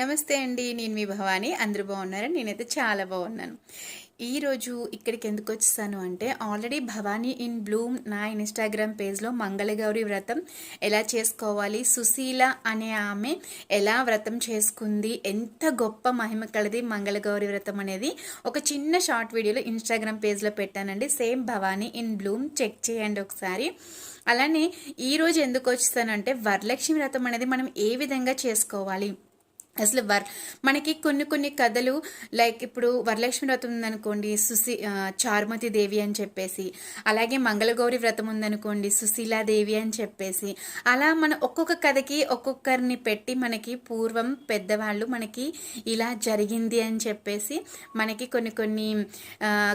నమస్తే అండి నేను మీ భవాని. అందరూ బాగున్నారని నేనైతే చాలా బాగున్నాను. ఈరోజు ఇక్కడికి ఎందుకు వచ్చేసాను అంటే ఆల్రెడీ భవానీ ఇన్ బ్లూమ్ నా ఇన్స్టాగ్రామ్ పేజ్లో మంగళగౌరి వ్రతం ఎలా చేసుకోవాలి సుశీల అనే ఆమె ఎలా వ్రతం చేసుకుంది ఎంత గొప్ప మహిమ కలది మంగళగౌరి వ్రతం అనేది ఒక చిన్న షార్ట్ వీడియోలో ఇన్స్టాగ్రామ్ పేజ్లో పెట్టానండి. Same Bhavani in bloom check చేయండి ఒకసారి. అలానే ఈరోజు ఎందుకు వచ్చేసానంటే వరలక్ష్మి వ్రతం అనేది మనం ఏ విధంగా చేసుకోవాలి అసలు వర్ మనకి కొన్ని కొన్ని కథలు లైక్ ఇప్పుడు వరలక్ష్మి వ్రతం ఉందనుకోండి సుశీ చారుమతి దేవి అని చెప్పేసి అలాగే మంగళగౌరి వ్రతం ఉందనుకోండి సుశీలాదేవి అని చెప్పేసి అలా మన ఒక్కొక్క కథకి ఒక్కొక్కరిని పెట్టి మనకి పూర్వం పెద్దవాళ్ళు మనకి ఇలా జరిగింది అని చెప్పేసి మనకి కొన్ని కొన్ని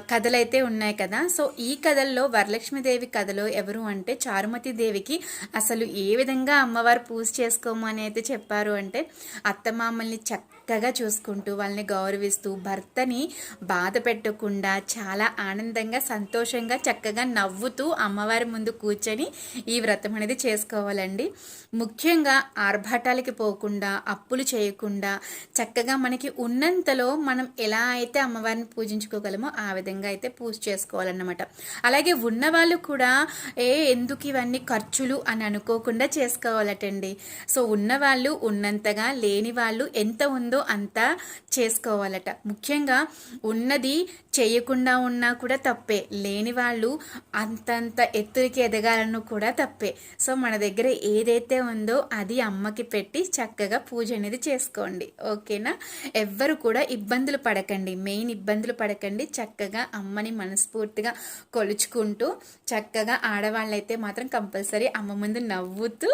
కథలు కథలైతే ఉన్నాయి కదా. సో ఈ కథల్లో వరలక్ష్మీదేవి కథలో ఎవరు అంటే చారుమతి దేవికి అసలు ఏ విధంగా అమ్మవారు పూజ చేసుకోమని అయితే చెప్పారు అంటే అత్తమ్మ మమ్మల్ని చక్కగా చూసుకుంటూ వాళ్ళని గౌరవిస్తూ భర్తని బాధ పెట్టకుండా చాలా ఆనందంగా సంతోషంగా చక్కగా నవ్వుతూ అమ్మవారి ముందు కూర్చొని ఈ వ్రతం అనేది చేసుకోవాలండి. ముఖ్యంగా ఆర్భాటాలకి పోకుండా అప్పులు చేయకుండా చక్కగా మనకి ఉన్నంతలో మనం ఎలా అయితే అమ్మవారిని పూజించుకోగలమో ఆ విధంగా అయితే పూజ చేసుకోవాలన్నమాట. అలాగే ఉన్నవాళ్ళు కూడా ఏ ఎందుకు ఇవన్నీ ఖర్చులు? అని అనుకోకుండా చేసుకోవాలటండి. సో ఉన్నవాళ్ళు ఉన్నంతగా లేని వాళ్ళు ఎంత ఉందో అంత చేసుకోవాలట. ముఖ్యంగా ఉన్నది చేయకుండా ఉన్నా కూడా తప్పే. లేని వాళ్ళు అంతంత ఎత్తుకి ఎదగాలను కూడా తప్పే. సో మన దగ్గర ఏదైతే ఉందో అది అమ్మకి పెట్టి చక్కగా పూజ అనేది చేసుకోండి. ఓకేనా? ఎవ్వరు కూడా ఇబ్బందులు పడకండి. మెయిన్ ఇబ్బందులు పడకండి. చక్కగా అమ్మని మనస్ఫూర్తిగా కొలుచుకుంటూ చక్కగా ఆడవాళ్ళైతే మాత్రం కంపల్సరీ అమ్మ ముందు నవ్వుతూ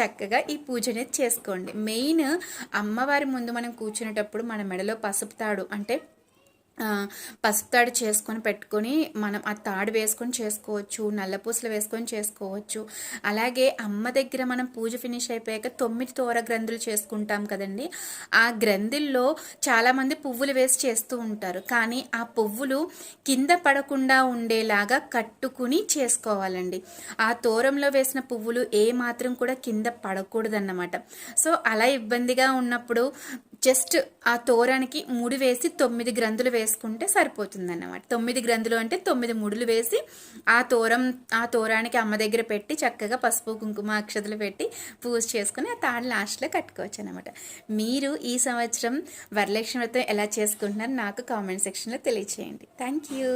చక్కగా ఈ పూజ అనేది చేసుకోండి. మెయిన్ అమ్మ అమ్మవారి ముందు మనం కూర్చునేటప్పుడు మన మెడలో పసుపు తాడు అంటే పసుపు తాడు చేసుకొని పెట్టుకొని మనం ఆ తాడు వేసుకొని చేసుకోవచ్చు నల్లపూసలు వేసుకొని చేసుకోవచ్చు. అలాగే అమ్మ దగ్గర మనం పూజ ఫినిష్ అయిపోయాక తొమ్మిది తోర గ్రంథులు చేసుకుంటాం కదండి. ఆ గ్రంథుల్లో చాలామంది పువ్వులు వేసి చేస్తూ ఉంటారు. కానీ ఆ పువ్వులు కింద పడకుండా ఉండేలాగా కట్టుకుని చేసుకోవాలండి. ఆ తోరంలో వేసిన పువ్వులు ఏ మాత్రం కూడా కింద పడకూడదన్నమాట. సో అలా ఇబ్బందిగా ఉన్నప్పుడు జస్ట్ ఆ తోరానికి మూడు వేసి తొమ్మిది గ్రంథులు వేసుకుంటే సరిపోతుంది అన్నమాట తొమ్మిది గ్రంథులు అంటే తొమ్మిది ముడులు వేసి ఆ తోరం ఆ తోరానికి అమ్మ దగ్గర పెట్టి చక్కగా పసుపు కుంకుమ అక్షతలు పెట్టి పూజ చేసుకుని ఆ తాడు లాస్ట్లో కట్టుకోవచ్చు అనమాట మీరు ఈ సంవత్సరం వరలక్ష్మి వ్రతం ఎలా చేసుకుంటున్నారు నాకు కామెంట్ సెక్షన్లో తెలియచేయండి. Thank you